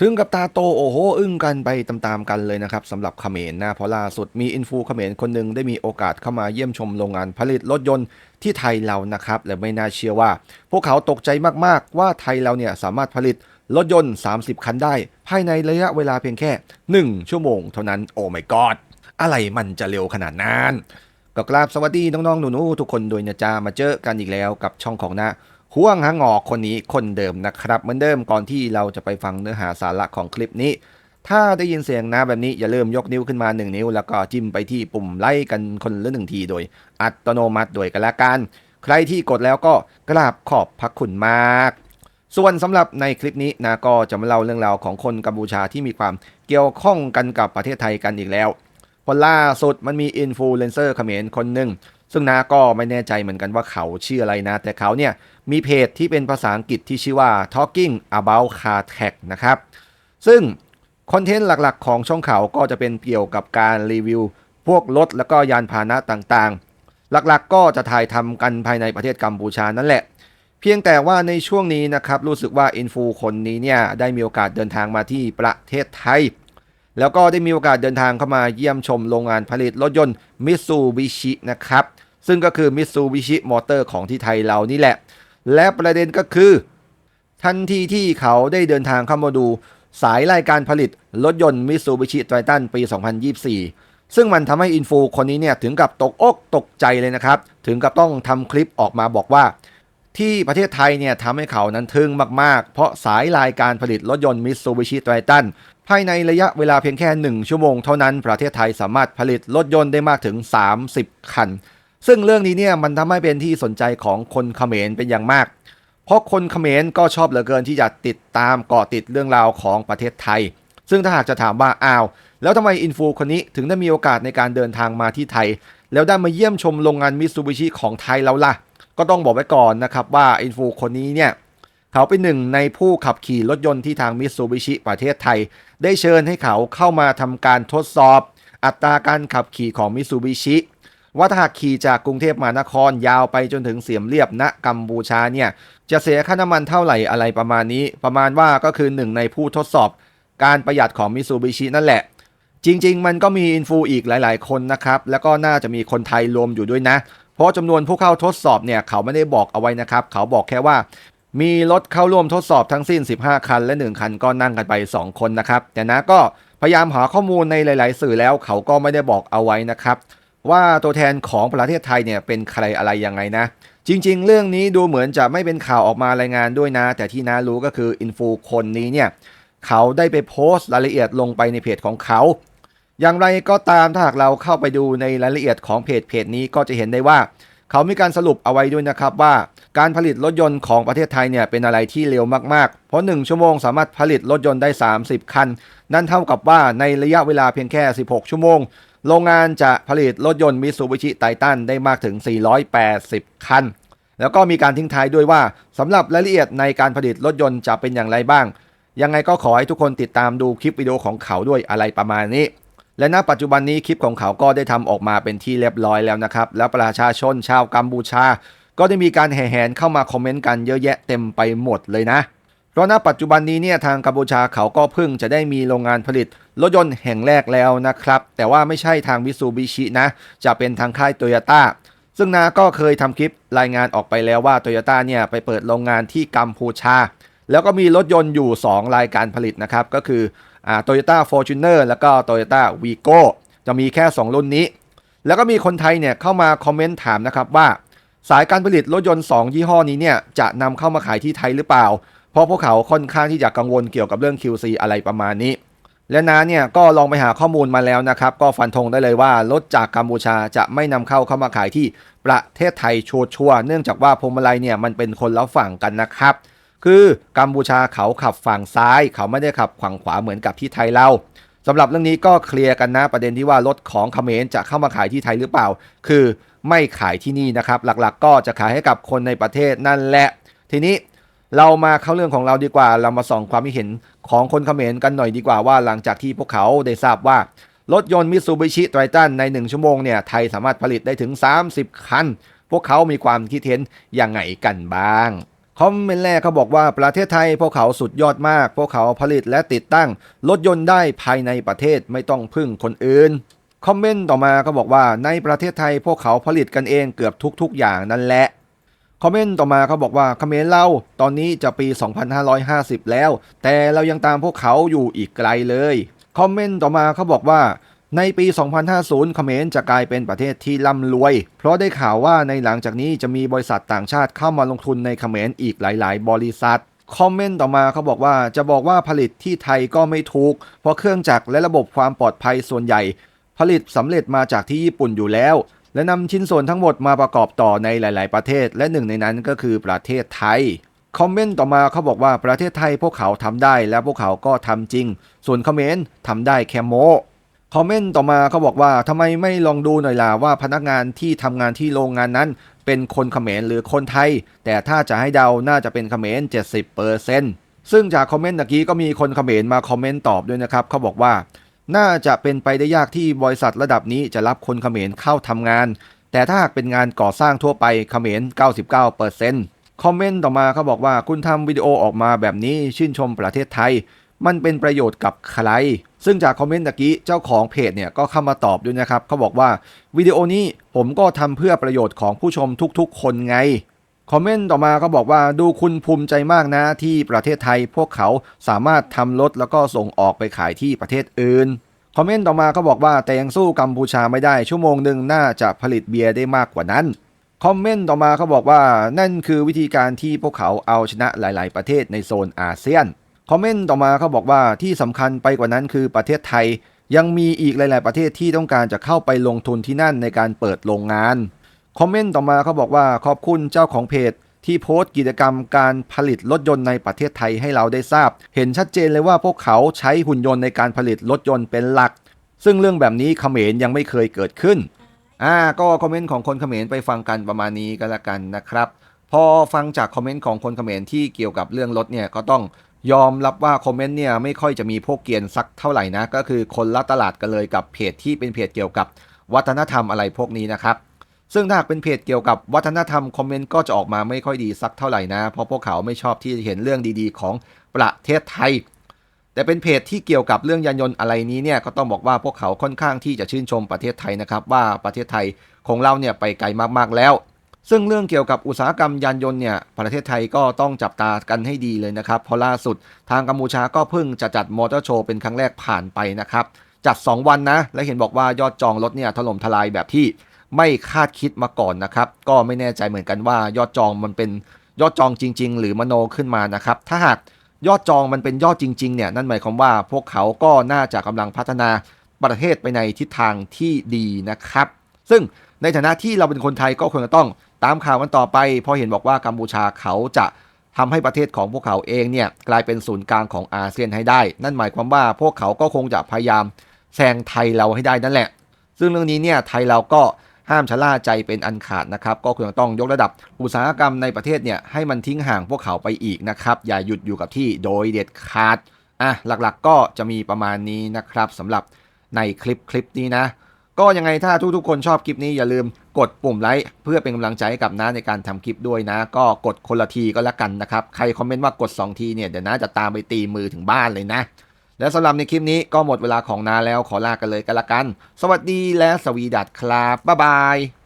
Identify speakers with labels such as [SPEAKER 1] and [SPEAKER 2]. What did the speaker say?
[SPEAKER 1] ถึงกับตาโตโอ้โหอึ้งกันไปตามๆกันเลยนะครับสำหรับเขมรนะเพราะล่าสุดมีอินฟูเขมรคนหนึ่งได้มีโอกาสเข้ามาเยี่ยมชมโรงงานผลิตรถยนต์ที่ไทยเรานะครับและไม่น่าเชื่อว่า พวกเขาตกใจมากๆ ว่าไทยเราเนี่ยสามารถผลิตรถยนต์ 30 คันได้ ภายในระยะเวลาเพียงแค่ 1 ชั่วโมงเท่านั้นโอ้ my god อะไรมันจะเร็วขนาดนั้นก็กราบสวัสดีน้องๆหนูๆทุกคนโดยนะจ๊ะมาเจอกันอีกแล้วกับช่องของนะ ห่วงหางอกคนนี้คนเดิมนะครับ เหมือนเดิมก่อนที่เราจะไปฟังเนื้อหาสาระของคลิปนี้ ถ้าได้ยินเสียงนะแบบนี้อย่าลืมยกนิ้วขึ้นมา 1 นิ้ว แล้วก็จิ้มไปที่ปุ่มไล่กันคนละหนึ่งทีโดย อัตโนมัติโดยกันละกันใครที่กดแล้วก็กราบขอบพระคุณมาก ส่วนสำหรับในคลิปนี้นะก็จะมาเล่าเรื่องราวของคนกัมพูชาที่มีความเกี่ยวข้องกันกับประเทศไทยกันอีกแล้วพอล่าสุดมันมีอินฟลูเอนเซอร์เขมรคนหนึ่ง ซึ่งนาก็ไม่แน่ใจเหมือนกันว่าเขาชื่ออะไรนะ แต่เขาเนี่ยมีเพจที่เป็นภาษาอังกฤษที่ชื่อว่า talking about car tech นะครับ ซึ่งคอนเทนต์หลักๆ ของช่องเขาก็จะเป็นเกี่ยวกับการรีวิว พวกรถแล้วก็ยานพาหนะต่างๆ หลักๆก็จะถ่ายทำกันภายในประเทศกัมพูชานั่นแหละ เพียงแต่ว่าในช่วงนี้นะครับรู้สึกว่าอินฟูคนนี้เนี่ยได้มีโอกาสเดินทางมาที่ประเทศไทย แล้วก็ได้มีโอกาสเดินทางเข้ามาเยี่ยมชมโรงงานผลิตรถยนต์มิตซูบิชินะครับ ซึ่งก็คือมิตซูบิชิมอเตอร์ของที่ไทยเรานี่แหละ และประเด็นก็คือ ทันทีที่เขาได้เดินทางเข้ามาดู สายรายการผลิตรถยนต์มิตซูบิชิไททันปี 2024 ซึ่งมันทำให้อินฟูคนนี้เนี่ยถึงกับตกอกตกใจเลยนะครับ ถึงกับต้องทำคลิปออกมาบอกว่า ที่ประเทศไทยเนี่ยทำให้เขานั้นทึ่งมากๆ เพราะสายรายการผลิตรถยนต์มิตซูบิชิไททันภายในระยะเวลาเพียงแค่ 1 ชั่วโมงเท่านั้นประเทศไทยสามารถผลิตรถยนต์ได้มากถึง 30 คัน ซึ่งเรื่องนี้เนี่ยมันทำให้เป็นที่สนใจของคนเขมรเป็นอย่างมาก เพราะคนเขมรก็ชอบเหลือเกินที่จะติดตามเกาะติดเรื่องราวของประเทศไทย ซึ่งถ้าหากจะถามว่าอ้าว แล้วทำไมอินฟูคนนี้ถึงได้มีโอกาสในการเดินทางมาที่ไทย แล้วได้มาเยี่ยมชมโรงงานมิตซูบิชิของไทยแล้วล่ะ ก็ต้องบอกไว้ก่อนนะครับว่าอินฟูคนนี้เนี่ยเขาเป็นหนึ่งในผู้ขับขี่รถยนต์ที่ทางมิตซูบิชิประเทศไทย ได้เชิญให้เขาเข้ามาทำการทดสอบ อัตราการขับขี่ของมิตซูบิชิว่าถ้าหากขี่จากกรุงเทพมหานครยาวไปจนถึงเสียมเรียบณกัมพูชาเนี่ยจะเสียค่าน้ำมันเท่าไหร่อะไรประมาณนี้ ประมาณว่าก็คือหนึ่งในผู้ทดสอบ การประหยัดของมิตซูบิชินั่นแหละ จริง ๆ มันก็มีอินฟูอีกหลาย ๆ คนนะครับ แล้วก็น่าจะมีคนไทยรวมอยู่ด้วยนะ เพราะจำนวนผู้เข้าทดสอบเนี่ยเขาไม่ได้บอกเอาไว้นะครับ เขาบอกแค่ว่า มีรถเข้าร่วมทดสอบทั้งสิ้น 15 คัน และ 1 คันก็นั่งกันไป 2 คนนะครับ แต่นะก็พยายามหาข้อมูลในหลาย ๆ สื่อแล้วเขาก็ไม่ได้บอกเอาไว้นะครับ ว่าตัวแทนของประเทศไทยเนี่ยเป็นใครอะไรยังไงนะ จริง ๆ เรื่องนี้ดูเหมือนจะไม่เป็นข่าวออกมารายงานด้วยนะ แต่ที่น้ารู้ก็คืออินฟูคนนี้เนี่ยเขาได้ไปโพสต์รายละเอียดลงไปในเพจของเขา อย่างไรก็ตามถ้าหากเราเข้าไปดูในรายละเอียดของเพจเพจนี้ก็จะเห็นได้ว่า เขามีการสรุปเอาไว้ด้วยนะครับว่าการผลิตรถยนต์ของประเทศไทยเนี่ยเป็นอะไรที่เร็วมากๆ เพราะ 1 ชั่วโมงสามารถผลิตรถยนต์ได้ 30 คัน นั่นเท่ากับว่าในระยะเวลาเพียงแค่ 16 ชั่วโมง โรงงานจะผลิตรถยนต์มิตซูบิชิไททันได้มากถึง 480 คัน แล้วก็มีการทิ้งท้ายด้วยว่าสำหรับรายละเอียดในการผลิตรถยนต์จะเป็นอย่างไรบ้าง ยังไงก็ขอให้ทุกคนติดตามดูคลิปวิดีโอของเขาด้วยอะไรประมาณนี้ และณปัจจุบันนี้คลิปของเขาก็ได้ทำออกมาเป็นที่เรียบร้อยแล้วนะครับ แล้วประชาชนชาวกัมพูชา ก็ได้มีการแห่แหนเข้ามาคอมเมนต์กันเยอะแยะเต็มไปหมดเลยนะเพราะณปัจจุบันนี้เนี่ยทางกัมพูชาเขาก็เพิ่งจะได้มีโรงงานผลิตรถยนต์แห่งแรกแล้วนะครับ แต่ว่าไม่ใช่ทางมิซูบิชินะ จะเป็นทางค่ายโตโยต้าซึ่งนาก็เคยทำคลิปรายงานออกไปแล้วว่าโตโยต้าเนี่ยไปเปิดโรงงานที่กัมพูชา แล้วก็มีรถยนต์อยู่ 2 รายการผลิตนะครับ ก็คือ โตโยต้าฟอร์จูเนอร์แล้วก็โตโยต้าวีโก้จะมีแค่ 2 รุ่นนี้ แล้วก็มีคนไทยเนี่ยเข้ามาคอมเมนต์ถามนะครับว่า สายการผลิตรถยนต์ 2 ยี่ห้อนี้เนี่ยจะนำเข้ามาขายที่ไทยหรือเปล่า เพราะพวกเขาค่อนข้างที่จะกังวลเกี่ยวกับเรื่อง QC อะไรประมาณนี้ และน้าเนี่ยก็ลองไปหาข้อมูลมาแล้วนะครับ ก็ฟันธงได้เลยว่ารถจากกัมพูชาจะไม่นำเข้าเข้ามาขายที่ประเทศไทยชัวร์ๆเนื่องจากว่าพวงมาลัยเนี่ยมันเป็นคนละฝั่งกันนะครับ คือกัมพูชาเขาขับฝั่งซ้าย เขาไม่ได้ขับฝั่งขวาเหมือนกับที่ไทยเราสำหรับเรื่องนี้ก็เคลียร์กันนะประเด็นที่ว่ารถของเขมรจะเข้ามาขายที่ไทยหรือเปล่า คือไม่ขายที่นี่นะครับ หลักๆ ก็จะขายให้กับคนในประเทศนั่นแหละ ทีนี้เรามาเข้าเรื่องของเราดีกว่า เรามาส่องความคิดเห็นของคนเขมรกันหน่อยดีกว่าว่า หลังจากที่พวกเขาได้ทราบว่ารถยนต์มิตซูบิชิไททันใน 1 ชั่วโมงเนี่ยไทยสามารถผลิตได้ถึง 30 คัน พวกเขามีความคิดเห็นยังไงกันบ้าง คอมเมนต์แรกเขาบอกว่าประเทศไทยพวกเขาสุดยอดมาก พวกเขาผลิตและติดตั้งรถยนต์ได้ภายในประเทศไม่ต้องพึ่งคนอื่นคอมเมนต์ต่อมาก็บอกว่าในประเทศไทยพวกเขาผลิตกันเองเกือบทุก ๆ อย่างนั่นแหละคอมเมนต์ต่อมาเขาบอกว่าเขมรเราตอนนี้จะปี 2550 แล้ว แต่เรายังตามพวกเขาอยู่อีกไกลเลยคอมเมนต์ต่อมาเขาบอกว่า ในปี 2050 เขมรจะกลายเป็นประเทศที่ร่ำรวย เพราะได้ข่าวว่าในหลังจากนี้จะมีบริษัทต่างชาติเข้ามาลงทุนในเขมรอีกหลาย ๆ บริษัท คอมเมนต์ต่อมาเขาบอกว่าจะบอกว่าผลิตที่ไทยก็ไม่ถูก เพราะเครื่องจักรและระบบความปลอดภัยส่วนใหญ่ ผลิตสำเร็จมาจากที่ญี่ปุ่นอยู่แล้ว และนำชิ้นส่วนทั้งหมดมาประกอบต่อในหลาย ๆ ประเทศ และหนึ่งในนั้นก็คือประเทศไทยคอมเมนต์ต่อมาเขาบอกว่าประเทศไทยพวกเขาทำได้และพวกเขาก็ทำจริง ส่วนเขมรทำได้แค่โม คอมเมนต์ต่อมาเขาบอกว่าทำไมไม่ลองดูหน่อยล่ะว่าพนักงานที่ทำงานที่โรงงานนั้น เป็นคนเขมรหรือคนไทย แต่ถ้าจะให้เดาน่าจะเป็นเขมร70%ซึ่งจากคอมเมนต์ตะกี้ก็มีคนเขมรมาคอมเมนต์ตอบด้วยนะครับเขาบอกว่า น่าจะเป็นไปได้ยากที่บริษัทระดับนี้จะรับคนเขมรเข้าทำงาน แต่ถ้าหากเป็นงานก่อสร้างทั่วไปเขมร99%คอมเมนต์ต่อมาเขาบอกว่าคุณทำวิดีโอออกมาแบบนี้ชื่นชมประเทศไทย มันเป็นประโยชน์กับใคร ซึ่งจากคอมเมนต์ตะกี้เจ้าของเพจเนี่ยก็เข้ามาตอบด้วยนะครับเขาบอกว่าวิดีโอนี้ผมก็ทำเพื่อประโยชน์ของผู้ชมทุกๆ คนไงคอมเมนต์ต่อมาก็บอกว่าดูคุณภูมิใจมากนะที่ประเทศไทยพวกเขาสามารถทำรถแล้วก็ส่งออกไปขายที่ประเทศอื่นคอมเมนต์ต่อมาก็บอกว่าแต่ยังสู้กัมพูชาไม่ได้ชั่วโมงหนึ่งน่าจะผลิตเบียร์ได้มากกว่านั้นคอมเมนต์ต่อมาเขาบอกว่านั่นคือวิธีการที่พวกเขาเอาชนะหลาย ๆ ประเทศในโซนอาเซียน คอมเมนต์ต่อมาเขาบอกว่าที่สำคัญไปกว่านั้นคือประเทศไทย ยังมีอีกหลาย ๆ ประเทศที่ต้องการจะเข้าไปลงทุนที่นั่นในการเปิดโรงงานคอมเมนต์ต่อมาเขาบอกว่าขอบคุณเจ้าของเพจ ที่โพสต์กิจกรรมการผลิตรถยนต์ในประเทศไทยให้เราได้ทราบ เห็นชัดเจนเลยว่าพวกเขาใช้หุ่นยนต์ในการผลิตรถยนต์เป็นหลัก ซึ่งเรื่องแบบนี้เขมรยังไม่เคยเกิดขึ้นอ่าก็คอมเมนต์ของคนเขมรไปฟังกันประมาณนี้ก็แล้วกันนะครับ พอฟังจากคอมเมนต์ของคนเขมรที่เกี่ยวกับเรื่องรถเนี่ยก็ต้อง ยอมรับว่าคอมเมนต์เนี่ยไม่ค่อยจะมีพวกเกียนสักเท่าไหร่นะ ก็คือคนละตลาดกันเลยกับเพจที่เป็นเพจเกี่ยวกับวัฒนธรรมอะไรพวกนี้นะครับ ซึ่งถ้าหากเป็นเพจเกี่ยวกับวัฒนธรรมคอมเมนต์ก็จะออกมาไม่ค่อยดีสักเท่าไหร่นะ เพราะพวกเขาไม่ชอบที่จะเห็นเรื่องดีๆ ของประเทศไทย แต่เป็นเพจที่เกี่ยวกับเรื่องยานยนต์อะไรนี้เนี่ยก็ต้องบอกว่าพวกเขาค่อนข้างที่จะชื่นชมประเทศไทยนะครับว่าประเทศไทยของเราเนี่ยไปไกลมากๆแล้ว ซึ่งเรื่องเกี่ยวกับอุตสาหกรรมยานยนต์เนี่ยประเทศไทยก็ต้องจับตากันให้ดีเลยนะครับ เพราะล่าสุดทางกัมพูชาก็เพิ่งจะจัดมอเตอร์โชว์เป็นครั้งแรกผ่านไปนะครับ จัด 2 วันนะ และเห็นบอกว่ายอดจองรถเนี่ยถล่มทลายแบบที่ไม่คาดคิดมาก่อนนะครับ ก็ไม่แน่ใจเหมือนกันว่ายอดจองมันเป็นยอดจองจริง ๆ หรือมโนขึ้นมานะครับ ถ้าหากยอดจองมันเป็นยอดจริงๆเนี่ยนั่นหมายความว่าพวกเขาก็น่าจะกำลังพัฒนาประเทศไปในทิศทางที่ดีนะครับ ซึ่ง ในฐานะที่เราเป็นคนไทยก็ควรจะต้องตามข่าวกันต่อไป เพราะเห็นบอกว่ากัมพูชาเขาจะทำให้ประเทศของพวกเขาเองเนี่ยกลายเป็นศูนย์กลางของอาเซียนให้ได้ นั่นหมายความว่าพวกเขาก็คงจะพยายามแซงไทยเราให้ได้นั่นแหละ ซึ่งเรื่องนี้เนี่ยไทยเราก็ห้ามชะล่าใจเป็นอันขาดนะครับ ก็ควรจะต้องยกระดับอุตสาหกรรมในประเทศเนี่ยให้มันทิ้งห่างพวกเขาไปอีกนะครับ อย่าหยุดอยู่กับที่โดยเด็ดขาดอะหลักๆก็จะมีประมาณนี้นะครับสำหรับในคลิปคลิปนี้นะ ก็ยังไงถ้าทุกๆคนชอบคลิปนี้อย่าลืมกดปุ่มไลค์เพื่อเป็นกำลังใจให้กับน้าในการทำคลิปด้วยนะ ก็กดคนละทีก็แล้วกันนะครับ ใครคอมเมนต์ว่ากด 2 ทีเนี่ยเดี๋ยวน้าจะตามไปตีมือถึงบ้านเลยนะ และสำหรับในคลิปนี้ก็หมดเวลาของน้าแล้วขอลากันเลยกันละกัน สวัสดีและสวีดัตครับบ๊ายบาย